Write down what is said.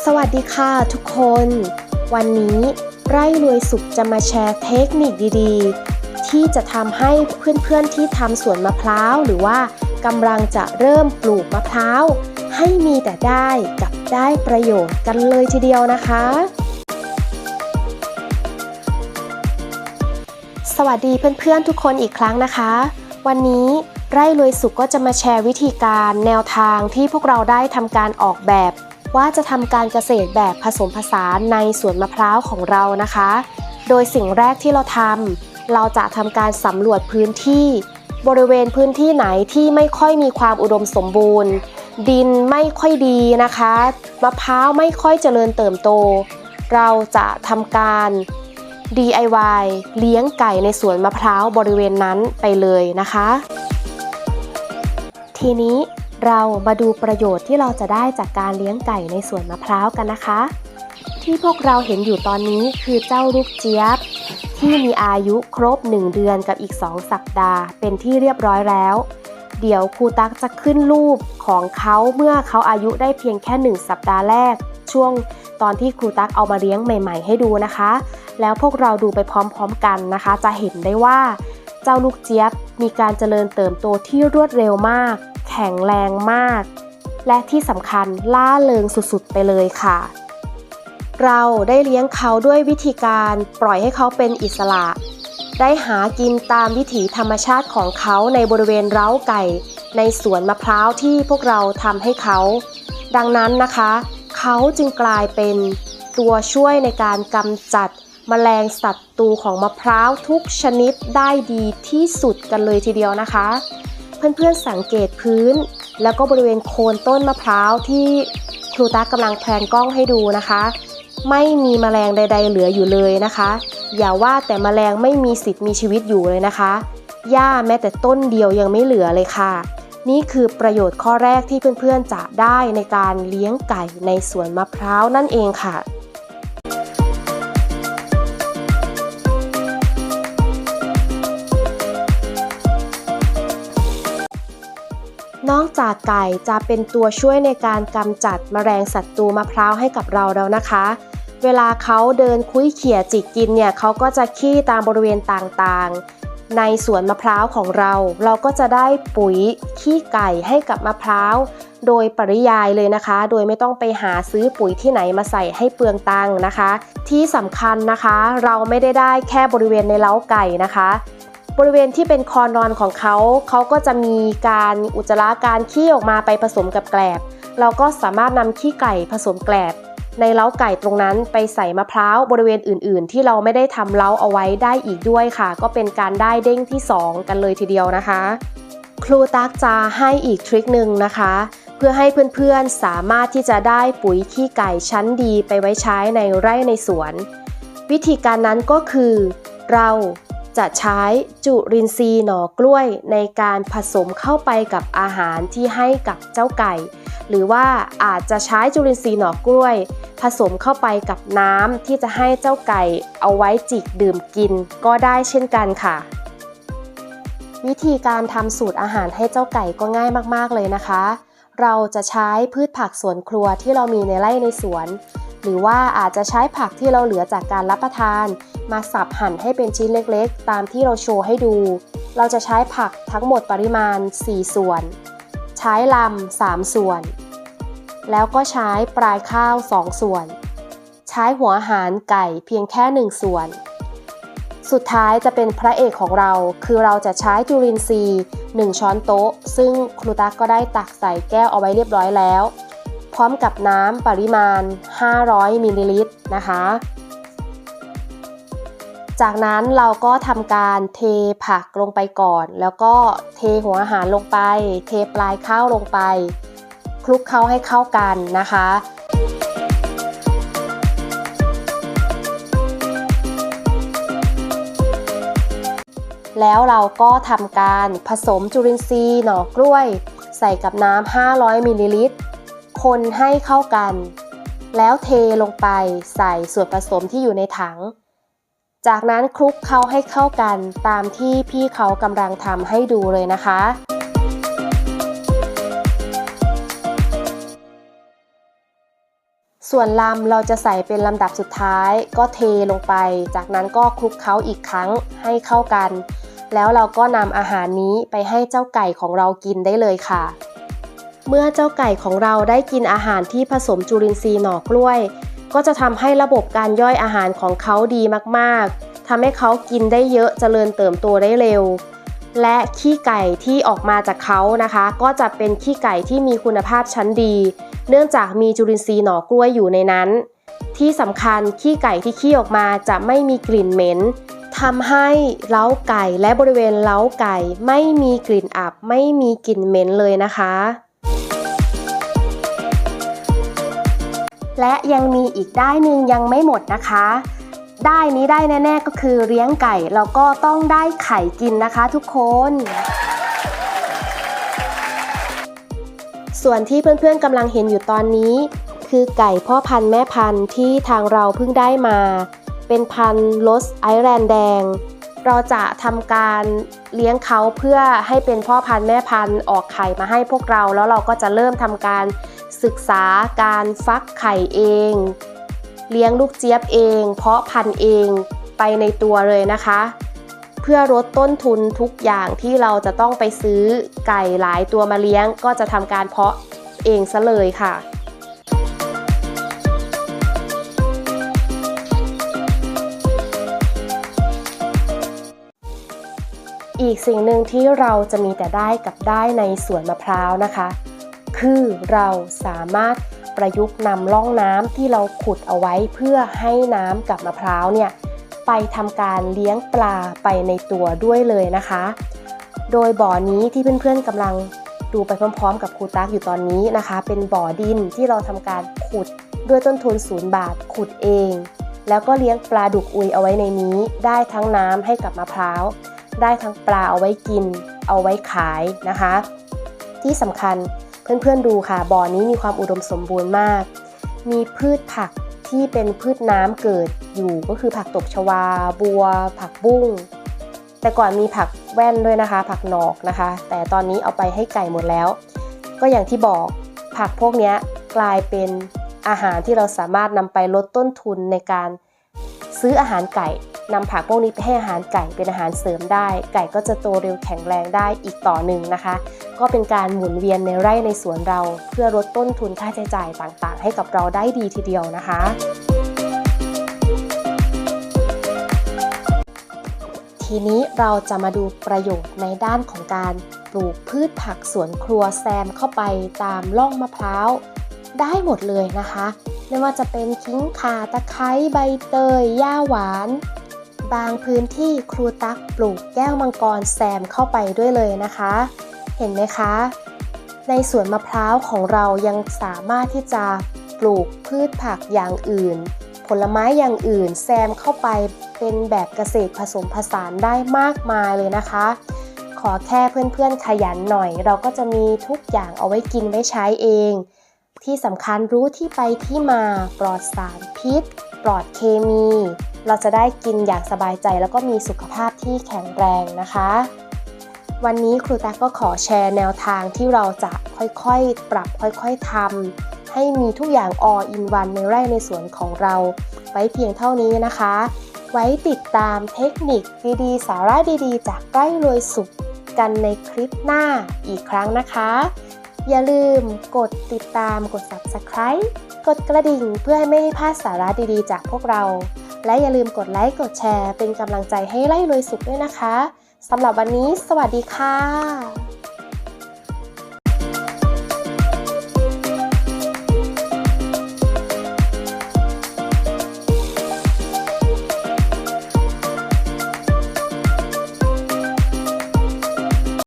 สวัสดีค่ะทุกคน วันนี้ไร่รวยสุขจะมาแชร์เทคนิคดีๆ ที่จะทำให้เพื่อนๆที่ทำสวนมะพร้าว หรือว่ากำลังจะเริ่มปลูกมะพร้าว ให้มีแต่ได้กับได้ประโยชน์กันเลยทีเดียวนะคะ สวัสดีเพื่อนๆทุกคนอีกครั้งนะคะ วันนี้ไร่รวยสุขก็จะมาแชร์วิธีการแนวทางที่พวกเราได้ทำการออกแบบ ว่าจะทำการเกษตรแบบผสมผสานในสวนมะพร้าวของเรานะคะ โดยสิ่งแรกที่เราทำเราจะทำการสำรวจพื้นที่ บริเวณพื้นที่ไหนที่ไม่ค่อยมีความอุดมสมบูรณ์ ดินไม่ค่อยดีนะคะ มะพร้าวไม่ค่อยเจริญเติบโต เราจะทำการ DIY เลี้ยงไก่ในสวนมะพร้าวบริเวณนั้นไปเลยนะคะ ทีนี้ เรามาดูประโยชน์ที่เราจะได้จากการเลี้ยงไก่ในสวนมะพร้าวกันนะคะ ที่พวกเราเห็นอยู่ตอนนี้คือเจ้าลูกเจี๊ยบ ที่มีอายุครบ 1 เดือนกับอีก 2 สัปดาห์ เป็นที่เรียบร้อยแล้ว เดี๋ยวครูตักจะขึ้นรูปของเขาเมื่อเขาอายุได้เพียงแค่ 1 สัปดาห์แรก ช่วงตอนที่ครูตักเอามาเลี้ยงใหม่ ๆ ให้ดูนะคะ แล้วพวกเราดูไปพร้อมๆกันนะคะ จะเห็นได้ว่า เจ้าลูกเจี๊ยบมีการเจริญเติบโตที่รวดเร็วมาก แข็งแรงมาก และที่สำคัญล่าเริงสุดๆไปเลยค่ะ เราได้เลี้ยงเขาด้วยวิธีการปล่อยให้เขาเป็นอิสระ ได้หากินตามวิถีธรรมชาติของเขาในบริเวณเร้าไก่ ในสวนมะพร้าวที่พวกเราทำให้เขา ดังนั้นนะคะ เขาจึงกลายเป็นตัวช่วยในการกำจัดแมลงศัตรูของมะพร้าวทุกชนิดได้ดีที่สุดกันเลยทีเดียวนะคะ เพื่อนๆสังเกตพื้น แล้วก็บริเวณโคนต้นมะพร้าวที่ครูตากำลังแพลนกล้องให้ดูนะคะ ไม่มีแมลงใด ๆ เหลืออยู่เลยนะคะ อย่าว่าแต่แมลงไม่มีสิทธิ์มีชีวิตอยู่เลยนะคะหญ้าแม้แต่ต้นเดียวยังไม่เหลือเลยค่ะ นี่คือประโยชน์ข้อแรกที่เพื่อนๆจะได้ในการเลี้ยงไก่ในสวนมะพร้าวนั่นเองค่ะ นอกจากไก่จะเป็นตัวช่วยในการกำจัดแมลงศัตรูมะพร้าวให้กับเราแล้วนะคะ เวลาเขาเดินคุ้ยเขี่ยจิกกินเนี่ยเขาก็จะขี้ตามบริเวณต่างๆ ในสวนมะพร้าวของเรา เราก็จะได้ปุ๋ยขี้ไก่ให้กับมะพร้าวโดยปริยายเลยนะคะ โดยไม่ต้องไปหาซื้อปุ๋ยที่ไหนมาใส่ให้เปลืองตังนะคะ ที่สำคัญนะคะ เราไม่ได้ได้แค่บริเวณในเล้าไก่นะคะ บริเวณที่เป็นคอนอนของเขา เขาก็จะมีการอุจจาระการขี้ออกมาไปผสมกับแกลบ เราก็สามารถนำขี้ไก่ผสมแกลบ ในเล้าไก่ตรงนั้นไปใส่มะพร้าวบริเวณอื่น ๆ ที่เราไม่ได้ทำเล้าเอาไว้ได้อีกด้วยค่ะ ก็เป็นการได้เด้งที่ 2 กันเลยทีเดียวนะคะ ครูตักจะให้อีกทริคหนึ่งนะคะ เพื่อให้เพื่อนๆสามารถที่จะได้ปุ๋ยขี้ไก่ชั้นดีไปไว้ใช้ในไร่ในสวน วิธีการนั้นก็คือ เรา จะใช้จุลินทรีย์หน่อกล้วยในการผสมเข้าไปกับอาหารที่ให้กับเจ้าไก่ หรือว่าอาจจะใช้จุลินทรีย์หน่อกล้วย ผสมเข้าไปกับน้ำที่จะให้เจ้าไก่เอาไว้จิกดื่มกินก็ได้เช่นกันค่ะ วิธีการทำสูตรอาหารให้เจ้าไก่ก็ง่ายมากๆเลยนะคะ เราจะใช้พืชผักสวนครัวที่เรามีในไร่ในสวน หรือว่าอาจจะใช้ผักที่เราเหลือจากการรับประทาน มาสับหั่นให้เป็นชิ้นเล็กๆ ตามที่เราโชว์ให้ดู เราจะใช้ผักทั้งหมดปริมาณ 4 ส่วน ใช้ลำ 3 ส่วน แล้วก็ใช้ปลายข้าว 2 ส่วน ใช้หัวหารไก่เพียงแค่ 1 ส่วน สุดท้ายจะเป็นพระเอกของเรา คือเราจะใช้จุลินทรีย์ 1 ช้อนโต๊ะ ซึ่งครูตักก็ได้ตักใส่แก้วเอาไว้เรียบร้อยแล้ว พร้อมกับน้ำปริมาณ 500มิลลิลิตรนะคะ จากนั้นเราก็ทำการเทผักลงไปก่อน แล้วก็เทหัวอาหารลงไป เทปลายข้าวลงไป คลุกเคล้าให้เข้ากันนะคะแล้วเราก็ทำการผสมจุลินทรีย์หน่อกล้วย ใส่กับน้ำ 500มิลลิลิตร คนให้เข้ากัน แล้วเทลงไปใส่ส่วนผสมที่อยู่ในถัง จากนั้นคลุกเคล้าให้เข้ากันตามที่พี่เขากำลังทำให้ดูเลยนะคะส่วนลำเราจะใส่เป็นลำดับสุดท้ายก็เทลงไป จากนั้นก็คลุกเคล้าอีกครั้งให้เข้ากัน แล้วเราก็นำอาหารนี้ไปให้เจ้าไก่ของเรากินได้เลยค่ะ เมื่อเจ้าไก่ของเราได้กินอาหารที่ผสมจุลินทรีย์หน่อกล้วย ก็จะทำให้ระบบการย่อยอาหารของเขาดีมากๆทำให้เขากินได้เยอะเจริญเติบโตได้เร็ว และขี้ไก่ที่ออกมาจากเขานะคะ ก็จะเป็นขี้ไก่ที่มีคุณภาพชั้นดี เนื่องจากมีจุลินทรีย์หน่อกล้วยอยู่ในนั้น ที่สำคัญขี้ไก่ที่ขี้ออกมาจะไม่มีกลิ่นเหม็นทำให้เล้าไก่และบริเวณเล้าไก่ไม่มีกลิ่นอับ ไม่มีกลิ่นเหม็นเลยนะคะ และยังมีอีกได้หนึ่งยังไม่หมดนะคะ ได้นี้ได้แน่ๆก็คือเลี้ยงไก่แล้วก็ต้องได้ไข่กินนะคะทุกคน ส่วนที่เพื่อนๆกำลังเห็นอยู่ตอนนี้ คือไก่พ่อพันธุ์แม่พันธุ์ที่ทางเราเพิ่งได้มา เป็นพันธุ์ลสไอแลนด์แดง เราจะทำการเลี้ยงเขาเพื่อให้เป็นพ่อพันธุ์แม่พันธุ์ออกไข่มาให้พวกเรา แล้วเราก็จะเริ่มทำการ ศึกษาการฟักไข่เอง เลี้ยงลูกเจี๊ยบเอง เพาะพันธุ์เองไปในตัวเลยนะคะ เพื่อลดต้นทุนทุกอย่างที่เราจะต้องไปซื้อไก่หลายตัวมาเลี้ยง ก็จะทำการเพาะเองซะเลยค่ะอีกสิ่งหนึ่งที่เราจะมีแต่ได้กับได้ในสวนมะพร้าวนะคะ คือเราสามารถประยุกต์นำร่องน้ำที่เราขุดเอาไว้เพื่อให้น้ำกับมะพร้าวเนี่ยไปทำการเลี้ยงปลาไปในตัวด้วยเลยนะคะ โดยบ่อนี้ที่เพื่อนๆกำลังดูไปพร้อมๆ กับครูตักอยู่ตอนนี้นะคะ เป็นบ่อดินที่เราทำการขุดด้วยต้นทุนศูนย์บาทขุดเอง แล้วก็เลี้ยงปลาดุกอุยเอาไว้ในนี้ ได้ทั้งน้ำให้กับมะพร้าว ได้ทั้งปลาเอาไว้กิน เอาไว้ขายนะคะ ที่สำคัญ เพื่อนๆดูค่ะบ่อนี้มีความอุดมสมบูรณ์มาก มีพืชผักที่เป็นพืชน้ำเกิดอยู่ก็คือผักตบชวา บัว ผักบุ้ง แต่ก่อนมีผักแว่นด้วยนะคะ ผักหนอกนะคะ แต่ตอนนี้เอาไปให้ไก่หมดแล้ว ก็อย่างที่บอกผักพวกนี้กลายเป็นอาหารที่เราสามารถนำไปลดต้นทุนในการ ซื้ออาหารไก่นำผักพวกนี้ไปให้อาหารไก่เป็นอาหารเสริมได้ ไก่ก็จะโตเร็วแข็งแรงได้อีกต่อหนึ่งนะคะ ก็เป็นการหมุนเวียนในไร่ในสวนเรา เพื่อลดต้นทุนค่าใช้จ่ายต่างๆ ให้กับเราได้ดีทีเดียวนะคะทีนี้เราจะมาดูประโยชน์ในด้านของการปลูกพืชผักสวนครัวแซมเข้าไปตามร่องมะพร้าว ได้หมดเลยนะคะ ไม่ว่าจะเป็นขิงข่าตะไคร้ใบเตยหญ้าหวาน บางพื้นที่ครูตักปลูกแก้วมังกรแซมเข้าไปด้วยเลยนะคะ เห็นไหมคะ ในสวนมะพร้าวของเรายังสามารถที่จะปลูกพืชผักอย่างอื่น ผลไม้อย่างอื่นแซมเข้าไปเป็นแบบเกษตรผสมผสานได้มากมายเลยนะคะ ขอแค่เพื่อนๆขยันหน่อย เราก็จะมีทุกอย่างเอาไว้กินไว้ใช้เอง ที่สำคัญรู้ที่ไปที่มาปลอดสารพิษ ปลอดเคมี เราจะได้กินอย่างสบายใจแล้วก็มีสุขภาพที่แข็งแรงนะคะ วันนี้ครูตักก็ขอแชร์แนวทางที่เราจะค่อยๆ ปรับค่อยๆทำให้มีทุกอย่าง all in one ในไร่ในสวนของเรา ไว้เพียงเท่านี้นะคะ ไว้ติดตามเทคนิคดีๆ สาระดีๆ จากไร่รวยสุขกันในคลิปหน้าอีกครั้งนะคะ อย่าลืมกดติดตามกด subscribe กดกระดิ่งเพื่อให้ไม่พลาดสาระดีๆ จากพวกเรา และอย่าลืมกดไลค์กดแชร์เป็นกำลังใจให้ไล่รวยสุขด้วยนะคะสำหรับวันนี้ สวัสดีค่ะ